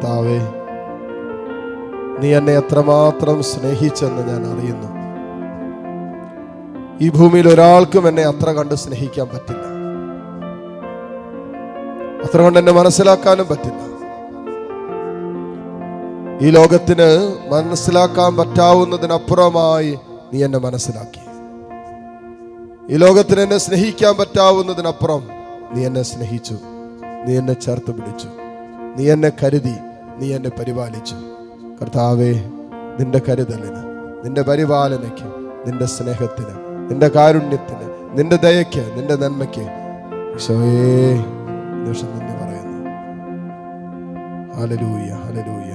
കർത്താവേ നീ എന്നെ എത്രമാത്രം സ്നേഹിച്ചെന്ന് ഞാൻ അറിയുന്നു. ഈ ഭൂമിയിൽ ഒരാൾക്കും എന്നെ അത്ര കണ്ട് സ്നേഹിക്കാൻ പറ്റില്ല. അത്ര കൊണ്ട് എന്നെ മനസ്സിലാക്കാനും പറ്റില്ല. ഈ ലോകത്തിന് മനസ്സിലാക്കാൻ പറ്റാവുന്നതിനപ്പുറമായി നീ എന്നെ മനസ്സിലാക്കി. ഈ ലോകത്തിന് എന്നെ സ്നേഹിക്കാൻ പറ്റാവുന്നതിനപ്പുറം നീ എന്നെ സ്നേഹിച്ചു. നീ എന്നെ ചേർത്ത് പിടിച്ചു. നീ എന്നെ കരുതി. നീ എന്നെ പരിപാലിച്ചു. കർത്താവേ നിന്റെ കരുതലിന് നിന്റെ പരിപാലനയ്ക്ക് നിന്റെ സ്നേഹത്തിന് നിന്റെ കാരുണ്യത്തിന് നിന്റെ ദയയ്ക്ക് നിന്റെ നന്മയ്ക്ക് നന്ദി പറയുന്നു. ഹലലൂയ ഹലലൂയ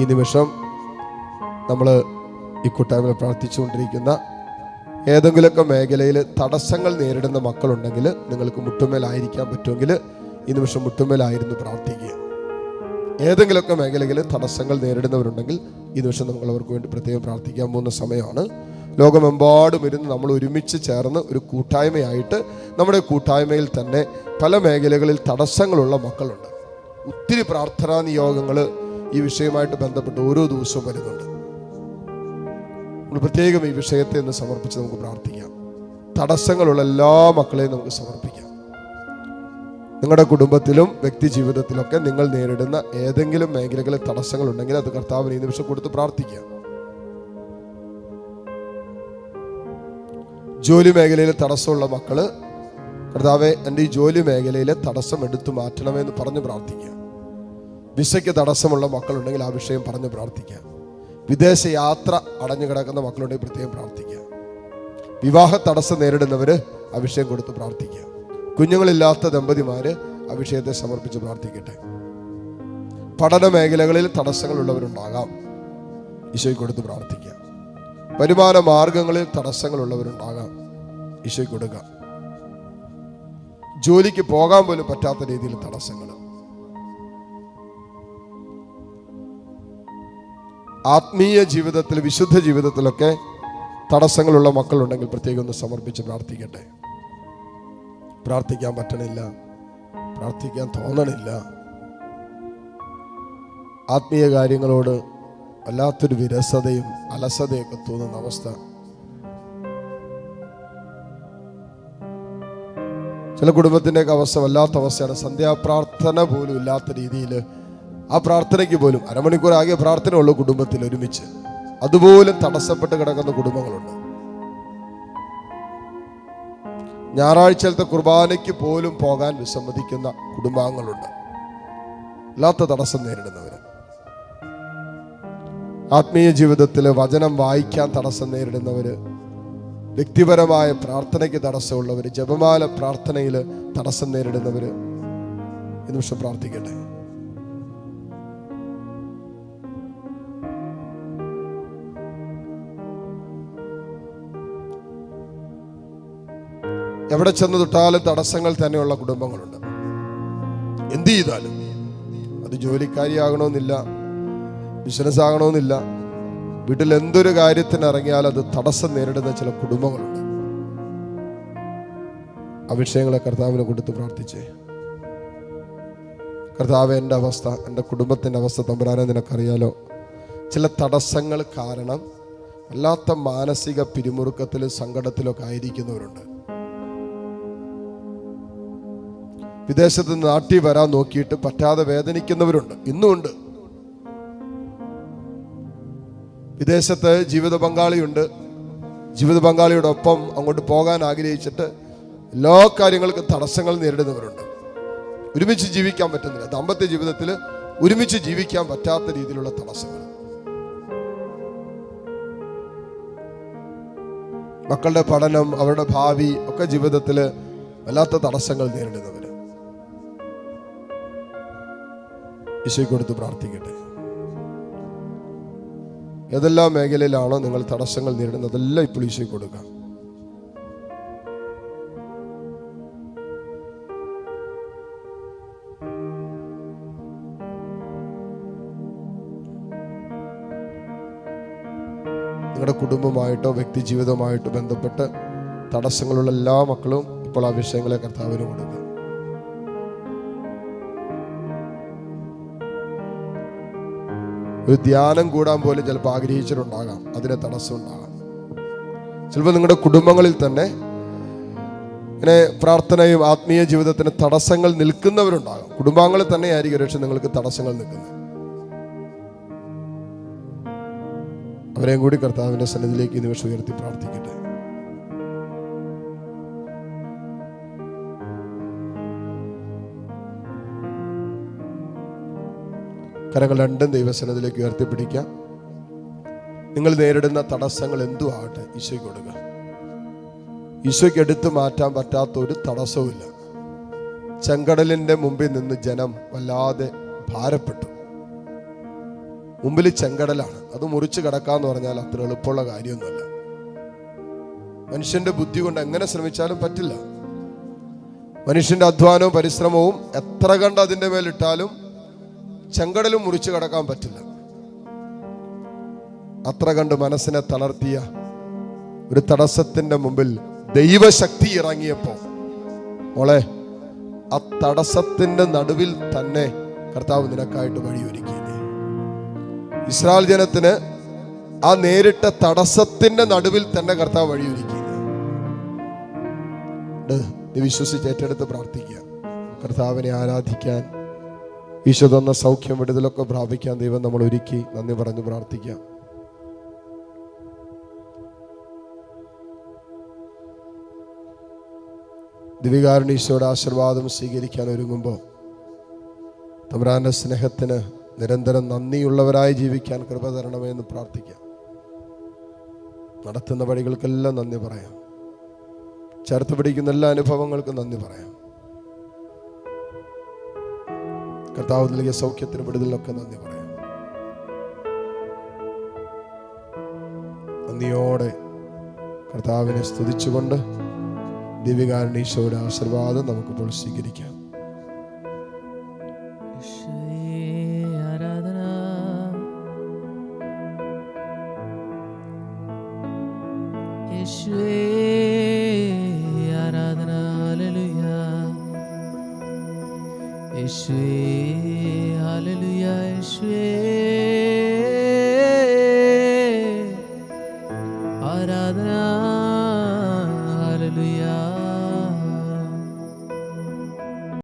ഈ നിമിഷം നമ്മൾ ഈ കൂട്ടായ്മ പ്രാർത്ഥിച്ചുകൊണ്ടിരിക്കുന്ന ഏതെങ്കിലുമൊക്കെ മേഖലയിൽ തടസ്സങ്ങൾ നേരിടുന്ന മക്കളുണ്ടെങ്കിൽ നിങ്ങൾക്ക് മുട്ടുമേലായിരിക്കാൻ പറ്റുമെങ്കിൽ ഈ നിമിഷം മുട്ടുമേലായിരുന്നു പ്രാർത്ഥിക്കുക. ഏതെങ്കിലുമൊക്കെ മേഖലയിൽ തടസ്സങ്ങൾ നേരിടുന്നവരുണ്ടെങ്കിൽ ഈ നിമിഷം നമ്മൾ അവർക്ക് വേണ്ടി പ്രത്യേകം പ്രാർത്ഥിക്കാൻ പോകുന്ന സമയമാണ്. ലോകമെമ്പാടും ഇരുന്ന് നമ്മൾ ഒരുമിച്ച് ചേർന്ന് ഒരു കൂട്ടായ്മയായിട്ട് നമ്മുടെ കൂട്ടായ്മയിൽ തന്നെ പല മേഖലകളിൽ തടസ്സങ്ങളുള്ള മക്കളുണ്ട്. ഒത്തിരി പ്രാർത്ഥനാ നിയോഗങ്ങൾ ഈ വിഷയമായിട്ട് ബന്ധപ്പെട്ട് ഓരോ ദിവസവും വരുന്നുണ്ട്. നമ്മൾ പ്രത്യേകം ഈ വിഷയത്തെ ഒന്ന് സമർപ്പിച്ച് നമുക്ക് പ്രാർത്ഥിക്കാം. തടസ്സങ്ങളുള്ള എല്ലാ മക്കളെയും നമുക്ക് സമർപ്പിക്കാം. നിങ്ങളുടെ കുടുംബത്തിലും വ്യക്തി ജീവിതത്തിലൊക്കെ നിങ്ങൾ നേരിടുന്ന ഏതെങ്കിലും മേഖലകളിൽ തടസ്സങ്ങൾ ഉണ്ടെങ്കിൽ അത് കർത്താവിന് ഈ നിമിഷം കൊടുത്ത് പ്രാർത്ഥിക്കാം. ജോലി മേഖലയിൽ തടസ്സമുള്ള മക്കൾ കർത്താവെ എന്റെ ഈ ജോലി മേഖലയിലെ തടസ്സം എടുത്തു മാറ്റണമെന്ന് പറഞ്ഞ് പ്രാർത്ഥിക്കുക വിസയ്ക്ക് തടസ്സമുള്ള മക്കളുണ്ടെങ്കിൽ ആ വിഷയം പറഞ്ഞ് പ്രാർത്ഥിക്കാം. വിദേശ യാത്ര അടഞ്ഞു കിടക്കുന്ന മക്കളുണ്ടെങ്കിൽ പ്രത്യേകം പ്രാർത്ഥിക്കുക. വിവാഹ തടസ്സം നേരിടുന്നവർ അഭിഷേകം കൊടുത്ത് പ്രാർത്ഥിക്കുക. കുഞ്ഞുങ്ങളില്ലാത്ത ദമ്പതിമാര് അഭിഷേകത്തെ സമർപ്പിച്ച് പ്രാർത്ഥിക്കട്ടെ. പഠന മേഖലകളിൽ തടസ്സങ്ങളുള്ളവരുണ്ടാകാം. ഈശോയ്ക്ക് കൊടുത്ത് പ്രാർത്ഥിക്കുക. വരുമാന മാർഗങ്ങളിൽ തടസ്സങ്ങളുള്ളവരുണ്ടാകാം. ഈശോയ്ക്ക് കൊടുക്കുക. ജോലിക്ക് പോകാൻ പോലും പറ്റാത്ത രീതിയിൽ തടസ്സങ്ങൾ ആത്മീയ ജീവിതത്തിൽ വിശുദ്ധ ജീവിതത്തിലൊക്കെ തടസ്സങ്ങളുള്ള മക്കളുണ്ടെങ്കിൽ പ്രത്യേകം ഒന്ന് സമർപ്പിച്ച് പ്രാർത്ഥിക്കട്ടെ. പ്രാർത്ഥിക്കാൻ പറ്റണില്ല. പ്രാർത്ഥിക്കാൻ തോന്നണില്ല. ആത്മീയ കാര്യങ്ങളോട് വല്ലാത്തൊരു വിരസതയും അലസതയൊക്കെ തോന്നുന്ന അവസ്ഥ. ചില കുടുംബത്തിന്റെയൊക്കെ അവസ്ഥ വല്ലാത്ത അവസ്ഥയാണ്. സന്ധ്യാപ്രാർത്ഥന പോലും ഇല്ലാത്ത രീതിയിൽ ആ പ്രാർത്ഥനയ്ക്ക് പോലും അരമണിക്കൂർ ആകെ പ്രാർത്ഥന ഉള്ളൂ കുടുംബത്തിൽ ഒരുമിച്ച്. അതുപോലും തടസ്സപ്പെട്ട് കിടക്കുന്ന കുടുംബങ്ങളുണ്ട്. ഞായറാഴ്ചത്തെ കുർബാനയ്ക്ക് പോലും പോകാൻ വിസമ്മതിക്കുന്ന കുടുംബാംഗങ്ങളുണ്ട്. അല്ലാത്ത തടസ്സം നേരിടുന്നവർ ആത്മീയ ജീവിതത്തിൽ വചനം വായിക്കാൻ തടസ്സം നേരിടുന്നവർ വ്യക്തിപരമായ പ്രാർത്ഥനയ്ക്ക് തടസ്സമുള്ളവർ ജപമാല പ്രാർത്ഥനയിൽ തടസ്സം നേരിടുന്നവർ ഈ നിമിഷം പ്രാർത്ഥിക്കട്ടെ. എവിടെ ചെന്ന് തൊട്ടാലും തടസ്സങ്ങൾ തന്നെയുള്ള കുടുംബങ്ങളുണ്ട്. എന്ത് ചെയ്താലും അത് ജോലിക്കാരിയാകണമെന്നില്ല ബിസിനസ് ആകണമെന്നില്ല വീട്ടിൽ എന്തൊരു കാര്യത്തിന് ഇറങ്ങിയാൽ അത് തടസ്സം നേരിടുന്ന ചില കുടുംബങ്ങളുണ്ട്. ആ വിഷയങ്ങളെ കർത്താവിനെ കൊടുത്ത് പ്രാർത്ഥിച്ചേ. കർത്താവ് എന്റെ അവസ്ഥ എന്റെ കുടുംബത്തിന്റെ അവസ്ഥ തമ്പുരാനെ നിനക്കറിയാലോ? ചില തടസ്സങ്ങൾ കാരണം അല്ലാത്ത മാനസിക പിരിമുറുക്കത്തിലും സങ്കടത്തിലൊക്കെ ആയിരിക്കുന്നവരുണ്ട്. വിദേശത്ത് നാട്ടി നാട്ടിൽ വരാൻ നോക്കിയിട്ട് പറ്റാതെ വേദനിക്കുന്നവരുണ്ട്. ഇന്നുമുണ്ട് വിദേശത്ത് ജീവിത പങ്കാളിയുണ്ട്. ജീവിത പങ്കാളിയോടൊപ്പം അങ്ങോട്ട് പോകാൻ ആഗ്രഹിച്ചിട്ട് എല്ലാ കാര്യങ്ങൾക്കും തടസ്സങ്ങൾ നേരിടുന്നവരുണ്ട്. ഒരുമിച്ച് ജീവിക്കാൻ പറ്റുന്നില്ല. ദാമ്പത്യ ജീവിതത്തിൽ ഒരുമിച്ച് ജീവിക്കാൻ പറ്റാത്ത രീതിയിലുള്ള തടസ്സങ്ങൾ. മക്കളുടെ പഠനം അവരുടെ ഭാവി ഒക്കെ ജീവിതത്തിൽ വല്ലാത്ത തടസ്സങ്ങൾ നേരിടുന്നവർ ഈശോയ്ക്ക് കൊടുത്ത് പ്രാർത്ഥിക്കട്ടെ. ഏതെല്ലാം മേഖലയിലാണോ നിങ്ങൾ തടസ്സങ്ങൾ നേരിടുന്നത് അതെല്ലാം ഇപ്പോൾ ഈശോ കൊടുക്കാം. നിങ്ങളുടെ കുടുംബമായിട്ടോ വ്യക്തി ജീവിതമായിട്ടോ ബന്ധപ്പെട്ട് തടസ്സങ്ങളുള്ള എല്ലാ മക്കളും ഇപ്പോൾ ആ വിഷയങ്ങളെ കർത്താവിന് കൊടുക്കുക ഒരു ധ്യാനം കൂടാൻ പോലും ചിലപ്പോൾ ആഗ്രഹിച്ചിട്ടുണ്ടാകാം അതിന് തടസ്സം ഉണ്ടാകാം. ചിലപ്പോൾ നിങ്ങളുടെ കുടുംബങ്ങളിൽ തന്നെ ഇങ്ങനെ പ്രാർത്ഥനയും ആത്മീയ ജീവിതത്തിന് തടസ്സങ്ങൾ നിൽക്കുന്നവരുണ്ടാകും. കുടുംബാംഗങ്ങളിൽ തന്നെ ആയിരിക്കും പക്ഷെ നിങ്ങൾക്ക് തടസ്സങ്ങൾ നിൽക്കുന്നത്. അവരെയും കൂടി കർത്താവിന്റെ സന്നിധിയിലേക്ക് നിമിഷം ഉയർത്തി പ്രാർത്ഥിക്കട്ടെ. കരങ്ങൾ രണ്ടും ദൈവസനത്തിലേക്ക് ഉയർത്തിപ്പിടിക്കാം. നിങ്ങൾ നേരിടുന്ന തടസ്സങ്ങൾ എന്തും ആകട്ടെ ഈശോയ്ക്ക് കൊടുക്കുക. ഈശോയ്ക്ക് എടുത്തു മാറ്റാൻ പറ്റാത്ത ഒരു തടസ്സവുമില്ല. ചെങ്കടലിന്റെ മുമ്പിൽ നിന്ന് ജനം വല്ലാതെ ഭാരപ്പെട്ടു. മുമ്പിൽ ചെങ്കടലാണ്. അത് മുറിച്ച് കിടക്കാന്ന് പറഞ്ഞാൽ അത്ര എളുപ്പമുള്ള കാര്യമൊന്നുമല്ല. മനുഷ്യന്റെ ബുദ്ധി കൊണ്ട് എങ്ങനെ ശ്രമിച്ചാലും പറ്റില്ല. മനുഷ്യന്റെ അധ്വാനവും പരിശ്രമവും എത്ര കണ്ട് അതിന്റെ മേലിട്ടാലും ചെങ്കടലും മുറിച്ചു കടക്കാൻ പറ്റില്ല. അത്ര കണ്ട് മനസ്സിനെ തളർത്തിയ ഒരു തടസ്സത്തിന്റെ മുമ്പിൽ ദൈവശക്തി ഇറങ്ങിയപ്പോ മോളെ ആ തടസ്സത്തിന്റെ നടുവിൽ തന്നെ കർത്താവ് നിനക്കായിട്ട് വഴിയൊരുക്കിയില്ലേ ഇസ്രായേൽ ജനത്തിന് ആ നേരിട്ട തടസ്സത്തിന്റെ നടുവിൽ തന്നെ കർത്താവ് വഴിയൊരുക്കിയില്ലേ. നീ വിശ്വസിച്ച് ഏറ്റെടുത്ത് പ്രാർത്ഥിക്കുക. കർത്താവിനെ ആരാധിക്കാൻ ഈശോ തന്ന സൗഖ്യം വിടുതലൊക്കെ പ്രാപിക്കാൻ ദൈവം നമ്മൾ ഒരുക്കി. നന്ദി പറഞ്ഞു പ്രാർത്ഥിക്കാം. ദിവികാരൻ ഈശോയുടെ ആശീർവാദം സ്വീകരിക്കാൻ ഒരുങ്ങുമ്പോൾ തമ്പ്രാന്റെ സ്നേഹത്തിന് നിരന്തരം നന്ദിയുള്ളവരായി ജീവിക്കാൻ കൃപ തരണമേ എന്ന് പ്രാർത്ഥിക്കാം. നടത്തുന്ന വഴികൾക്കെല്ലാം നന്ദി പറയാം. ചേർത്ത് പിടിക്കുന്ന എല്ലാ അനുഭവങ്ങൾക്കും നന്ദി പറയാം. കർത്താവ് നൽകിയ സൗഖ്യത്തിന് വിടുതലിനൊക്കെ നന്ദി പറയാം. നന്ദിയോടെ കർത്താവിനെ സ്തുതിച്ചുകൊണ്ട് ദിവ്യകാരണീശോയുടെ ആശീർവാദം നമുക്കിപ്പോൾ സ്വീകരിക്കാം. ആരാധന. യേശുവേ ഹല്ലേലൂയ യേശുവേ. ആരാധന